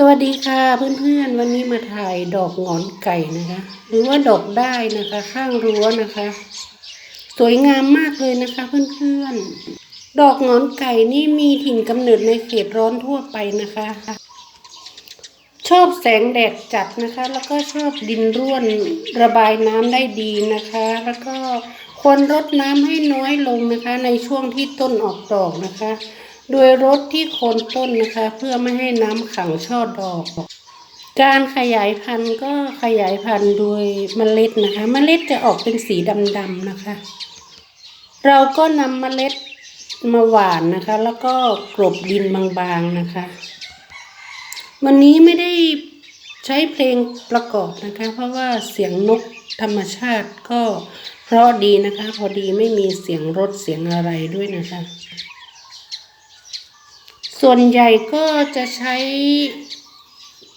สวัสดีค่ะเพื่อนๆ วันนี้มาถ่ายดอกหงอนไก่นะคะ หรือว่าดอกได้นะคะ ข้างรั้วนะคะ สวยงามมากเลยนะคะ เพื่อนๆ ดอกหงอนไก่นี่มีถิ่นกำเนิดในเขตร้อนทั่วไปนะคะ ชอบแสงแดดจัดนะคะ แล้วก็ชอบดินร่วนระบายน้ำได้ดีนะคะ แล้วก็ควรรดน้ำให้น้อยลงนะคะ ในช่วงที่ต้นออกดอกนะคะ โดยรดที่โคนต้นนะคะ เพื่อไม่ให้น้ำขังช่อดอก การขยายพันธุ์ก็ขยายพันธุ์โดยเมล็ดนะคะ เมล็ดจะออกเป็นสีดำๆนะคะ เราก็นำเมล็ดมาหว่านนะคะ แล้วก็กลบดินบางๆนะคะ วันนี้ไม่ได้ใช้เพลงประกอบนะคะ เพราะว่าเสียงนกธรรมชาติก็เพราะดีนะคะ พอดีไม่มีเสียงรถเสียงอะไรด้วยนะคะ ส่วนใหญ่ก็จะใช้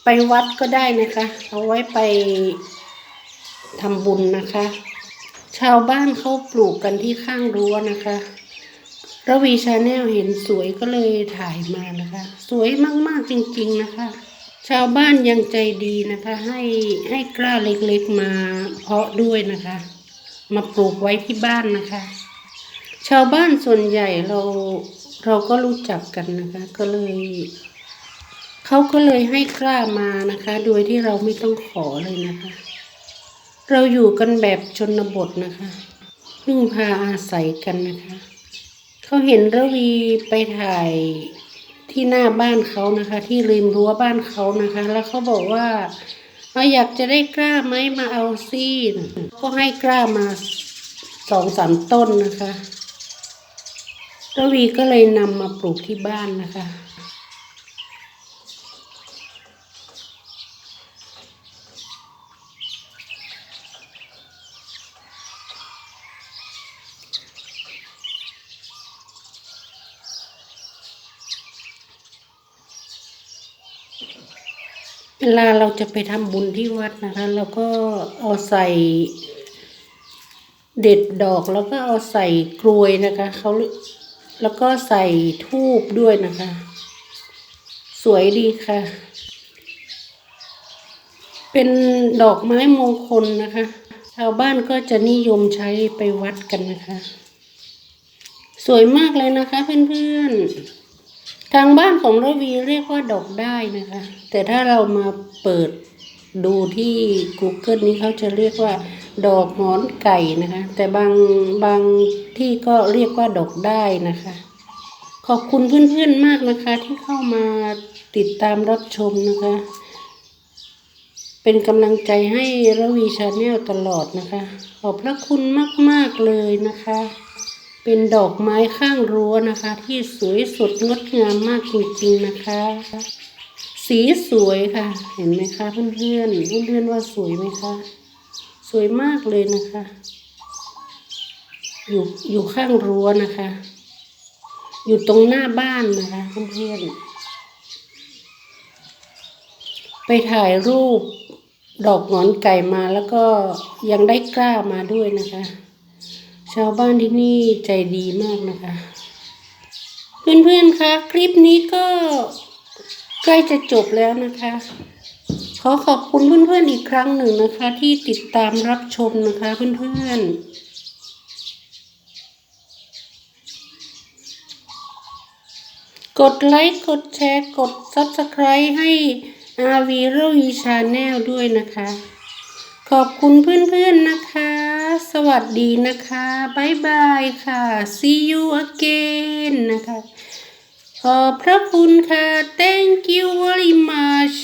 ไปวัดก็ได้นะคะ เอาไว้ไปทำบุญนะคะ ชาวบ้านเขาปลูกกันที่ข้างรั้วนะคะระวีชาแนลเห็นสวยก็เลยถ่ายมานะคะ สวยมาก ๆ จริง ๆ นะคะ ชาวบ้านยังใจดีนะคะ ให้ให้กล้าเล็ก ๆ มาเพาะด้วยนะคะ มาปลูกไว้ที่บ้านนะคะ ชาวบ้านส่วนใหญ่เรา เราก็รู้จักกันนะคะ ก็เลยเขาก็เลยให้กล้ามานะคะ โดยที่เราไม่ต้องขอเลยนะคะ เราอยู่กันแบบชนบทนะคะพึ่งพาอาศัยกันนะคะเขาเห็นระวีไปถ่ายที่หน้าบ้านเขานะคะ ที่ริมรั้วบ้านเขานะคะ แล้วเขาบอกว่าเอาอยากจะได้กล้าไหมมาเอาซีก็ให้กล้ามาสองสามต้นนะคะ ระวีก็เลยนำมาปลูกที่บ้านนะคะ เวลาเราจะไปทำบุญที่วัดนะคะ เราก็เอาใส่เด็ดดอกแล้วก็เอาใส่กลวยนะคะเขา แล้วก็ใส่ทูบด้วยนะคะ สวยดีค่ะ เป็นดอกไม้มงคลนะคะ ชาวบ้านก็จะนิยมใช้ไปวัดกันนะคะ สวยมากเลยนะคะเพื่อนๆ ทางบ้านของระวีเรียกว่าดอกได้นะคะ แต่ถ้าเรามาเปิดดูที่ Google นี้เขาจะเรียกว่า ดอกหงอนไก่นะคะ แต่บางบางที่ก็เรียกว่าดอกได้นะคะ ขอบคุณเพื่อนๆมากนะคะ ที่เข้ามาติดตามรับชมนะคะ เป็นกำลังใจให้ระวีชาแนลตลอดนะคะ ขอบพระคุณมากๆเลยนะคะ เป็นดอกไม้ข้างรั้วนะคะ ที่สวยสดงดงามมากจริงๆนะคะ สีสวยค่ะ เห็นไหมคะเพื่อนๆเพื่อนๆว่าสวยไหมคะ สวยมากเลยนะคะ อยู่อยู่ข้างรั้วนะคะ อยู่ตรงหน้าบ้านนะคะเพื่อนๆไปถ่ายรูปดอกหงอนไก่มาแล้วก็ยังได้กล้ามาด้วยนะคะ ชาวบ้านที่นี่ใจดีมากนะคะ เพื่อนๆคะคลิปนี้ก็ใกล้จะจบแล้วนะคะ ขอขอบคุณเพื่อนๆอีกครั้งหนึ่งนะคะ ที่ติดตามรับชมนะคะเพื่อนๆกดไลค์ กดแชร์ กด Subscribe ให้ RV รวีชาแนลด้วยนะคะ ขอบคุณเพื่อนๆนะคะ สวัสดีนะคะ บ๊ายบายค่ะ see you again นะคะ ขอบพระคุณค่ะ thank you very much